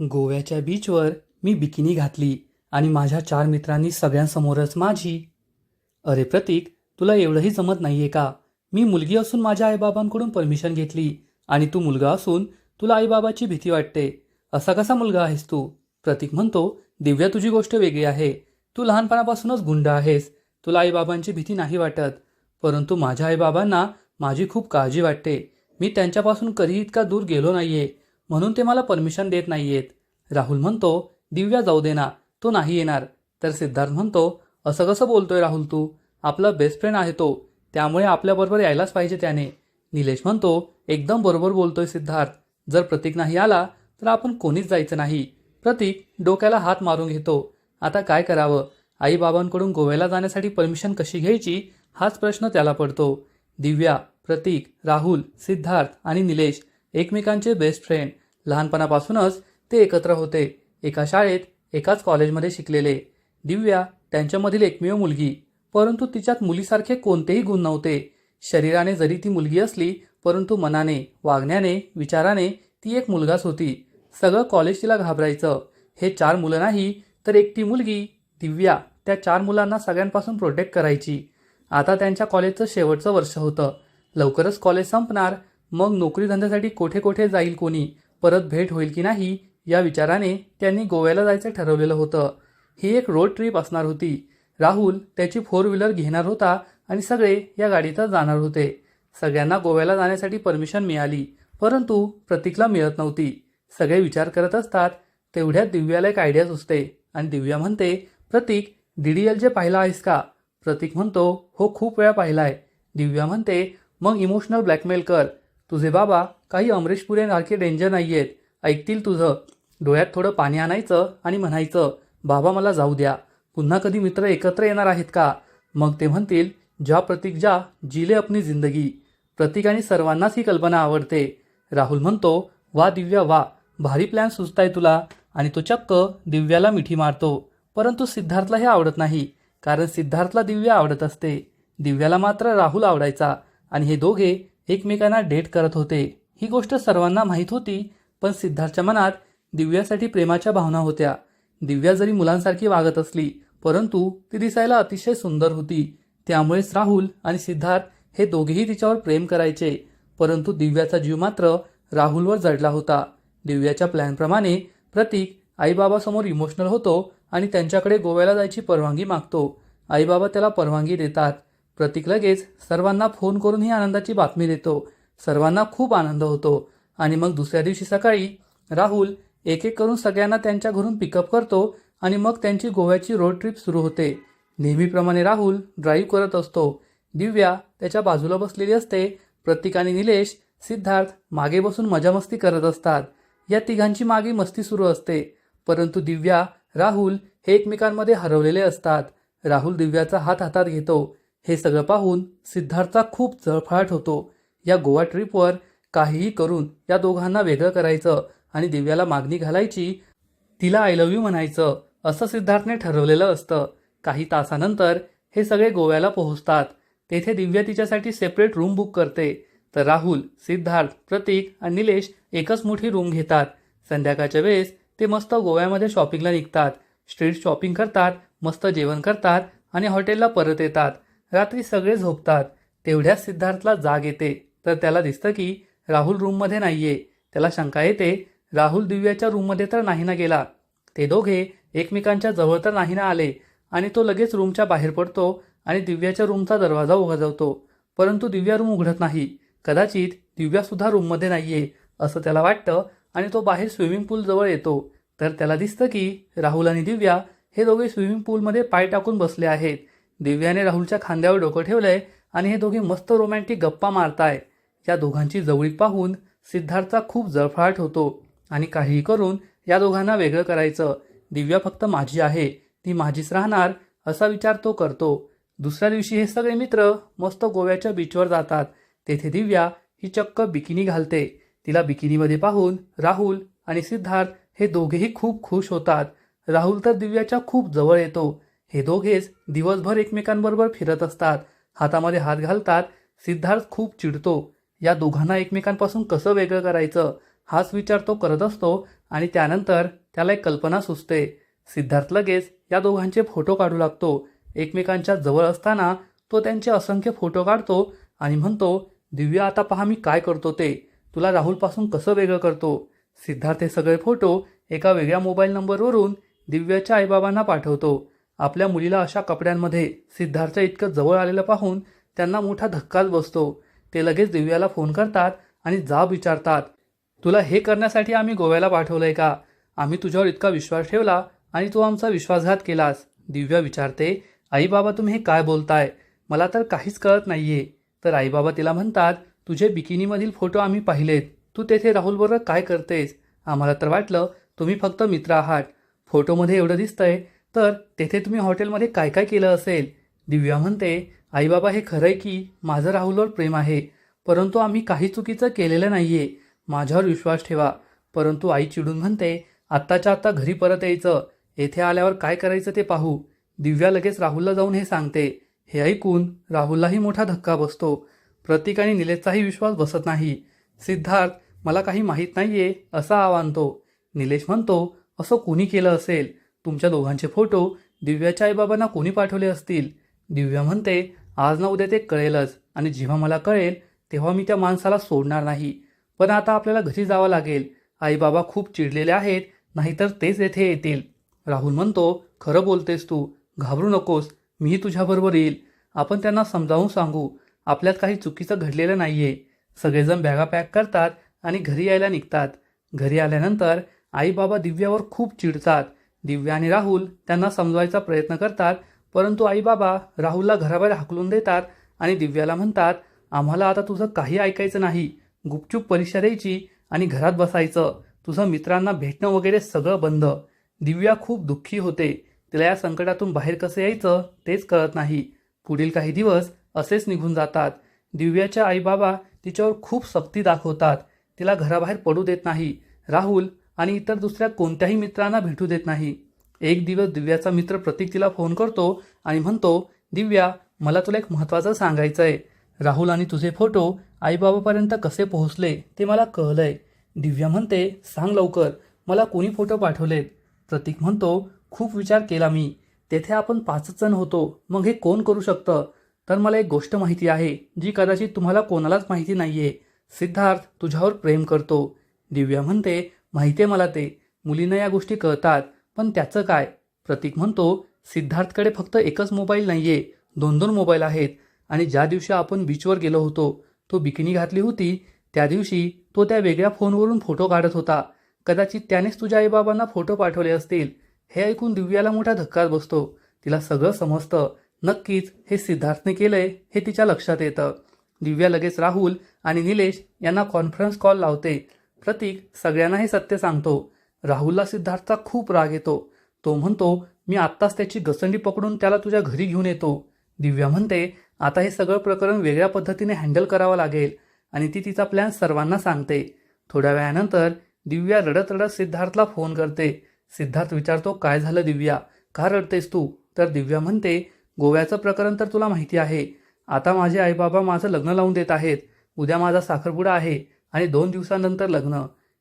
गोव्याच्या बीचवर मी बिकिनी घातली आणि माझ्या चार मित्रांनी सगळ्यांसमोरच माझी. अरे प्रतीक तुला एवढंही जमत नाहीये का? मी मुलगी असून माझ्या आईबाबांकडून परमिशन घेतली आणि तू मुलगा असून तुला आईबाबाची भीती वाटते. असा कसा मुलगा आहेस तू? प्रतीक म्हणतो दिव्या तुझी गोष्ट वेगळी आहे. तू लहानपणापासूनच गुंड आहेस. तुला आईबाबांची भीती नाही वाटत. परंतु माझ्या आईबाबांना माझी खूप काळजी वाटते. मी त्यांच्यापासून कधी इतका दूर गेलो नाहीये. म्हणून ते मला परमिशन देत नाहीयेत. राहुल म्हणतो दिव्या जाऊ दे ना तो नाही येणार. तर सिद्धार्थ म्हणतो असं कसं बोलतोय राहुल तू? आपला बेस्ट फ्रेंड आहे तो त्यामुळे आपल्याबरोबर यायलाच पाहिजे त्याने. निलेश म्हणतो एकदम बरोबर बोलतोय सिद्धार्थ. जर प्रतीक नाही आला तर आपण कोणीच जायचं नाही. प्रतीक डोक्याला हात मारून घेतो. आता काय करावं? आईबाबांकडून गोव्याला जाण्यासाठी परमिशन कशी घ्यायची? हाच प्रश्न त्याला पडतो. दिव्या प्रतीक राहुल सिद्धार्थ आणि निलेश एकमेकांचे बेस्ट फ्रेंड लहानपणापासूनच ते एकत्र होते. एका शाळेत एकाच कॉलेजमध्ये शिकलेले. दिव्या त्यांच्यामधील एकमेव मुलगी. परंतु तिच्यात मुलीसारखे कोणतेही गुण नव्हते. शरीराने जरी ती मुलगी असली परंतु मनाने वागण्याने विचाराने ती एक मुलगाच होती. सगळं कॉलेज तिला घाबरायचं. हे चार मुलं नाही तर एकटी मुलगी दिव्या त्या चार मुलांना सगळ्यांपासून प्रोटेक्ट करायची. आता त्यांच्या कॉलेजचं शेवटचं वर्ष होतं. लवकरच कॉलेज संपणार. मग नोकरी धंद्यासाठी कोठे कोठे जाईल कोणी? परत भेट होईल की नाही या विचाराने त्यांनी गोव्याला जायचं ठरवलेलं होतं. ही एक रोड ट्रिप असणार होती. राहुल त्याची फोर व्हीलर घेणार होता आणि सगळे या गाडीतच जाणार होते. सगळ्यांना गोव्याला जाण्यासाठी परमिशन मिळाली परंतु प्रतीकला मिळत नव्हती. सगळे विचार करत असतात तेवढ्यात दिव्याला एक आयडिया सुचते आणि दिव्या म्हणते प्रतीक डी डी एल जे पाहिला आहेस का? प्रतीक म्हणतो हो खूप वेळा पाहिला आहे दिव्या म्हणते मग इमोशनल ब्लॅकमेल कर. तुझे बाबा काही अमरीश पुरेसारखे डेंजर नाही आहेत ऐकतील तुझं. डोळ्यात थोडं पाणी आणायचं आणि म्हणायचं बाबा मला जाऊ द्या. पुन्हा कधी मित्र एकत्र येणार आहेत का? मग ते म्हणतील ज्या प्रतीक ज्या जिले अपनी जिंदगी. प्रतीक आणि सर्वांनाच ही कल्पना आवडते. राहुल म्हणतो वा दिव्या वा. भारी प्लॅन सुचताय तुला. आणि तो चक्क दिव्याला मिठी मारतो. परंतु सिद्धार्थला हे आवडत नाही कारण सिद्धार्थला दिव्या आवडत असते. दिव्याला मात्र राहुल आवडायचा. आणि हे दोघे एकमेकांना डेट करत होते. ही गोष्ट सर्वांना माहीत होती पण सिद्धार्थच्या मनात दिव्यासाठी प्रेमाच्या भावना होत्या. दिव्या जरी मुलांसारखी वागत असली परंतु ती दिसायला अतिशय सुंदर होती. त्यामुळेच राहुल आणि सिद्धार्थ हे दोघेही तिच्यावर प्रेम करायचे. परंतु दिव्याचा जीव मात्र राहुलवर जडला होता. दिव्याच्या प्लॅनप्रमाणे प्रतीक आईबाबासमोर इमोशनल होतो आणि त्यांच्याकडे गोव्याला जायची परवानगी मागतो. आईबाबा त्याला परवानगी देतात. प्रतीक लगेच सर्वांना फोन करून ही आनंदाची बातमी देतो. सर्वांना खूप आनंद होतो. आणि मग दुसऱ्या दिवशी सकाळी राहुल एक एक करून सगळ्यांना त्यांच्या घरून पिकअप करतो आणि मग त्यांची गोव्याची रोड ट्रिप सुरू होते. नेहमीप्रमाणे राहुल ड्राईव्ह करत असतो. दिव्या त्याच्या बाजूला बसलेली असते. प्रतीक आणि निलेश सिद्धार्थ मागे बसून मजामस्ती करत असतात. या तिघांची मागे मस्ती सुरू असते. परंतु दिव्या राहुल हे एकमेकांमध्ये हरवलेले असतात. राहुल दिव्याचा हात हातात घेतो. हे सगळं पाहून सिद्धार्थचा खूप जळफळाट होतो. या गोवा ट्रिपवर काहीही करून या दोघांना वेगळं करायचं आणि दिव्याला मागणी घालायची तिला आय लव्ह यू म्हणायचं असं सिद्धार्थने ठरवलेलं असतं. काही तासानंतर हे सगळे गोव्याला पोहोचतात. तेथे दिव्या तिच्यासाठी सेपरेट रूम बुक करते. तर राहुल सिद्धार्थ प्रतीक आणि निलेश एकच मोठी रूम घेतात. संध्याकाळच्या वेळेस ते मस्त गोव्यामध्ये शॉपिंगला निघतात. स्ट्रीट शॉपिंग करतात मस्त जेवण करतात आणि हॉटेलला परत येतात. रात्री सगळे झोपतात. तेवढ्याच सिद्धार्थला जाग येते. तर त्याला दिसतं की राहुल रूममध्ये नाहीये. त्याला शंका येते राहुल दिव्याच्या रूममध्ये तर नाही ना गेला. ते दोघे एकमेकांच्या जवळ तर नाही ना आले आणि तो लगेच रूमच्या बाहेर पडतो आणि दिव्याच्या रूमचा दरवाजा उघडवतो. परंतु दिव्या रूम उघडत नाही. कदाचित दिव्यासुद्धा रूममध्ये नाहीये असं त्याला वाटतं आणि तो बाहेर स्विमिंग पूल जवळ येतो. तर त्याला दिसतं की राहुल आणि दिव्या हे दोघे स्विमिंग पूलमध्ये पाय टाकून बसले आहेत. दिव्याने राहुलच्या खांद्यावर डोकं ठेवलंय आणि हे दोघे मस्त रोमॅन्टिक गप्पा मारताय. या दोघांची जवळीक पाहून सिद्धार्थचा खूप जळफळाट होतो आणि काहीही करून या दोघांना वेगळं करायचं. दिव्या फक्त माझी आहे ती माझीच राहणार असा विचार तो करतो. दुसऱ्या दिवशी हे सगळे मित्र मस्त गोव्याच्या बीचवर जातात. तेथे दिव्या ही चक्क बिकिनी घालते. तिला बिकिनीमध्ये पाहून राहुल आणि सिद्धार्थ हे दोघेही खूप खुश होतात. राहुल तर दिव्याच्या खूप जवळ येतो. हे दोघेच दिवसभर एकमेकांबरोबर फिरत असतात. हातामध्ये हात घालतात. सिद्धार्थ खूप चिडतो. या दोघांना एकमेकांपासून कसं वेगळं करायचं? हाच विचार तो करत असतो आणि त्यानंतर त्याला एक कल्पना सुचते. सिद्धार्थ लगेच या दोघांचे फोटो काढू लागतो. एकमेकांच्या जवळ असताना तो त्यांचे असंख्य फोटो काढतो आणि म्हणतो दिव्या आता पहा मी काय करतो ते. तुला राहुलपासून कसं वेगळं करतो? सिद्धार्थ हे सगळे फोटो एका वेगळ्या मोबाईल नंबरवरून दिव्याच्या आईबाबांना पाठवतो. आपल्या मुलीला अशा कपड्यांमध्ये सिद्धार्थच्या इतकं जवळ आलेलं पाहून त्यांना मोठा धक्काच बसतो. ते लगेच दिव्याला फोन करतात आणि जाब विचारतात तुला हे करण्यासाठी आम्ही गोव्याला पाठवलंय का? आम्ही तुझ्यावर इतका विश्वास ठेवला आणि तू आमचा विश्वासघात केलास. दिव्या विचारते आई बाबा तुम्ही हे काय बोलताय? मला तर काहीच कळत नाहीये. तर आईबाबा तिला म्हणतात तुझे बिकिनीमधील फोटो आम्ही पाहिलेत. तू तेथे राहुलबरोबर काय करतेस? आम्हाला तर वाटलं तुम्ही फक्त मित्र आहात. फोटोमध्ये एवढं दिसतंय तर तेथे तुम्ही हॉटेलमध्ये काय काय केलं असेल? दिव्या म्हणते आईबाबा हे खरंय की माझं राहुलवर प्रेम आहे परंतु आम्ही काही चुकीचं केलेलं नाही आहे माझ्यावर विश्वास ठेवा. परंतु आई चिडून म्हणते आत्ताच्या आत्ता घरी परत यायचं. येथे आल्यावर काय करायचं ते पाहू. दिव्या लगेच राहुलला जाऊन हे सांगते हे ऐकून राहुललाही मोठा धक्का बसतो. प्रतीक आणि निलेशचाही विश्वास बसत नाही. सिद्धार्थ मला काही माहीत नाहीये असा आव्हान निलेश म्हणतो असं कोणी केलं असेल? तुमच्या दोघांचे फोटो दिव्याच्या आईबाबांना कोणी पाठवले असतील? दिव्या म्हणते आज ना उद्या ते कळेलच. आणि जेव्हा मला कळेल तेव्हा मी त्या माणसाला सोडणार नाही. पण आता आपल्याला घरी जावं लागेल. आईबाबा खूप चिडलेले आहेत नाहीतर तेच येथे येतील. राहुल म्हणतो खरं बोलतेस तू. घाबरू नकोस. मीही तुझ्याबरोबर येईल. आपण त्यांना समजावून सांगू. आपल्यात काही चुकीचं घडलेलं नाहीये. सगळेजण बॅगा पॅक करतात आणि घरी यायला निघतात. घरी आल्यानंतर आईबाबा दिव्यावर खूप चिडतात. दिव्या आणि राहुल त्यांना समजवायचा प्रयत्न करतात परंतु आई बाबा राहुलला घराबाहेर हाकलून देतात आणि दिव्याला म्हणतात आम्हाला आता तुझं काही ऐकायचं नाही. गुपचूप परीक्षा द्यायची आणि घरात बसायचं. तुझं मित्रांना भेटणं वगैरे सगळं बंद. दिव्या खूप दुःखी होते. तिला या संकटातून बाहेर कसं यायचं तेच कळत नाही. पुढील काही दिवस असेच निघून जातात. दिव्याच्या आईबाबा तिच्यावर खूप सक्ती दाखवतात. तिला घराबाहेर पडू देत नाही. राहुल आणि इतर दुसऱ्या कोणत्याही मित्रांना भेटू देत नाही. एक दिवस दिव्याचा मित्र प्रतीक तिला फोन करतो आणि म्हणतो दिव्या मला तुला एक महत्त्वाचं सांगायचं आहे राहुल आणि तुझे फोटो आईबाबापर्यंत कसे पोहोचले ते मला कळलंय. दिव्या म्हणते सांग लवकर मला कोणी फोटो पाठवलेत? प्रतीक म्हणतो खूप विचार केला मी. तेथे आपण पाचच जण होतो. मग हे कोण करू शकतं? तर मला एक गोष्ट माहिती आहे जी कदाचित तुम्हाला कोणालाच माहिती नाहीये. सिद्धार्थ तुझ्यावर प्रेम करतो. दिव्या म्हणते माहिती आहे मला ते. मुलींना या गोष्टी कळतात पण त्याचं काय? प्रतीक म्हणतो सिद्धार्थकडे फक्त एकच मोबाईल नाहीये. दोन दोन मोबाईल आहेत. आणि ज्या दिवशी आपण बीचवर गेलो होतो तो बिकिनी घातली होती त्या दिवशी तो त्या वेगळ्या फोनवरून फोटो काढत होता. कदाचित त्यानेच तुझ्या आईबाबांना फोटो पाठवले असतील. हे ऐकून दिव्याला मोठा धक्काच बसतो. तिला सगळं समजतं. नक्कीच हे सिद्धार्थने केलंय हे तिच्या लक्षात येतं. दिव्या लगेच राहुल आणि निलेश यांना कॉन्फरन्स कॉल लावते. प्रतीक सगळ्यांना हे सत्य सांगतो. राहुलला सिद्धार्थचा खूप राग येतो. तो म्हणतो मी आत्ताच त्याची गसंडी पकडून त्याला तुझ्या घरी घेऊन येतो. दिव्या म्हणते आता हे सगळं प्रकरण वेगळ्या पद्धतीने हँडल करावं लागेल. आणि ती तिचा प्लॅन सर्वांना सांगते. थोड्या वेळानंतर दिव्या रडत रडत सिद्धार्थला फोन करते. सिद्धार्थ विचारतो काय झालं दिव्या? का रडतेस तू? तर दिव्या म्हणते गोव्याचं प्रकरण तर तुला माहिती आहे. आता माझे आईबाबा माझं लग्न लावून देत आहेत. उद्या माझा साखरपुडा आहे. आणि दोन दिवसानंतर लग्न.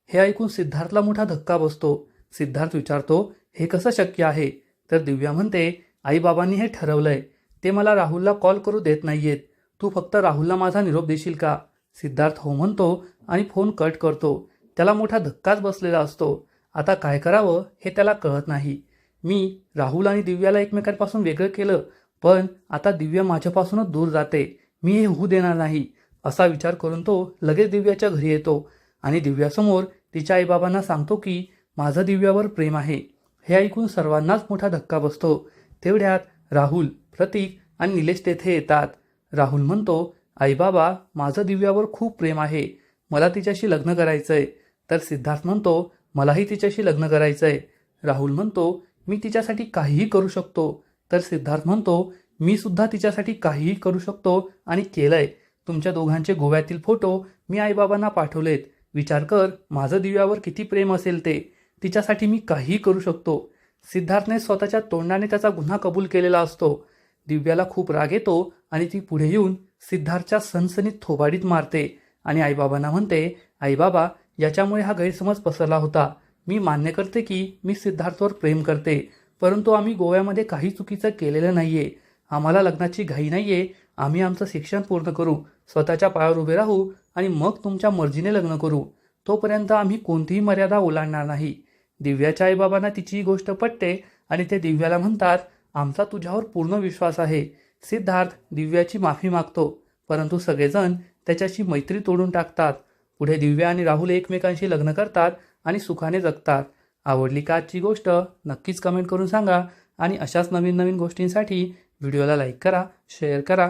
हे ऐकून सिद्धार्थला मोठा धक्का बसतो. सिद्धार्थ विचारतो हे कसं शक्य आहे? तर दिव्या म्हणते आईबाबांनी हे ठरवलंय. ते मला राहुलला कॉल करू देत नाहीयेत. तू फक्त राहुलला माझा निरोप देशील का? सिद्धार्थ हो म्हणतो आणि फोन कट करतो. त्याला मोठा धक्काच बसलेला असतो. आता काय करावं हे त्याला कळत नाही. मी राहुल आणि दिव्याला एकमेकांपासून वेगळं केलं पण आता दिव्या माझ्यापासूनच दूर जाते. मी हे होऊ देणार नाही. असा विचार करून तो लगेच दिव्याच्या घरी येतो आणि दिव्यासमोर तिच्या आईबाबांना सांगतो की माझं दिव्यावर प्रेम आहे. हे ऐकून सर्वांनाच मोठा धक्का बसतो. तेवढ्यात राहुल प्रतीक आणि निलेश तेथे येतात. राहुल म्हणतो आईबाबा माझं दिव्यावर खूप प्रेम आहे. मला तिच्याशी लग्न करायचंय. तर सिद्धार्थ म्हणतो मलाही तिच्याशी लग्न करायचंय. राहुल म्हणतो मी तिच्यासाठी काहीही करू शकतो. तर सिद्धार्थ म्हणतो मी सुद्धा तिच्यासाठी काहीही करू शकतो आणि केलंय. तुमच्या दोघांचे गोव्यातील फोटो मी आईबाबांना पाठवलेत. विचार कर माझं दिव्यावर किती प्रेम असेल ते. तिच्यासाठी मी काहीही करू शकतो. सिद्धार्थने स्वतःच्या तोंडाने त्याचा गुन्हा कबूल केलेला असतो. दिव्याला खूप राग येतो आणि ती पुढे येऊन सिद्धार्थच्या सनसनीत थोबाडीत मारते आणि आईबाबांना म्हणते आईबाबा याच्यामुळे हा गैरसमज पसरला होता. मी मान्य करते की मी सिद्धार्थवर प्रेम करते परंतु आम्ही गोव्यामध्ये काही चुकीचं केलेलं नाहीये. आम्हाला लग्नाची घाई नाहीये. आम्ही आमचं शिक्षण पूर्ण करू स्वतःच्या पायावर उभे राहू आणि मग तुमच्या मर्जीने लग्न करू. तोपर्यंत आम्ही कोणतीही मर्यादा ओलांडणार नाही. दिव्याच्या आईबाबांना तिची ही गोष्ट पटते आणि ते दिव्याला म्हणतात आमचा तुझ्यावर पूर्ण विश्वास आहे. सिद्धार्थ दिव्याची माफी मागतो परंतु सगळेजण त्याच्याशी मैत्री तोडून टाकतात. पुढे दिव्या आणि राहुल एकमेकांशी लग्न करतात आणि सुखाने जगतात. आवडली का आजची गोष्ट? नक्कीच कमेंट करून सांगा आणि अशाच नवीन नवीन गोष्टींसाठी व्हिडिओला लाईक करा शेअर करा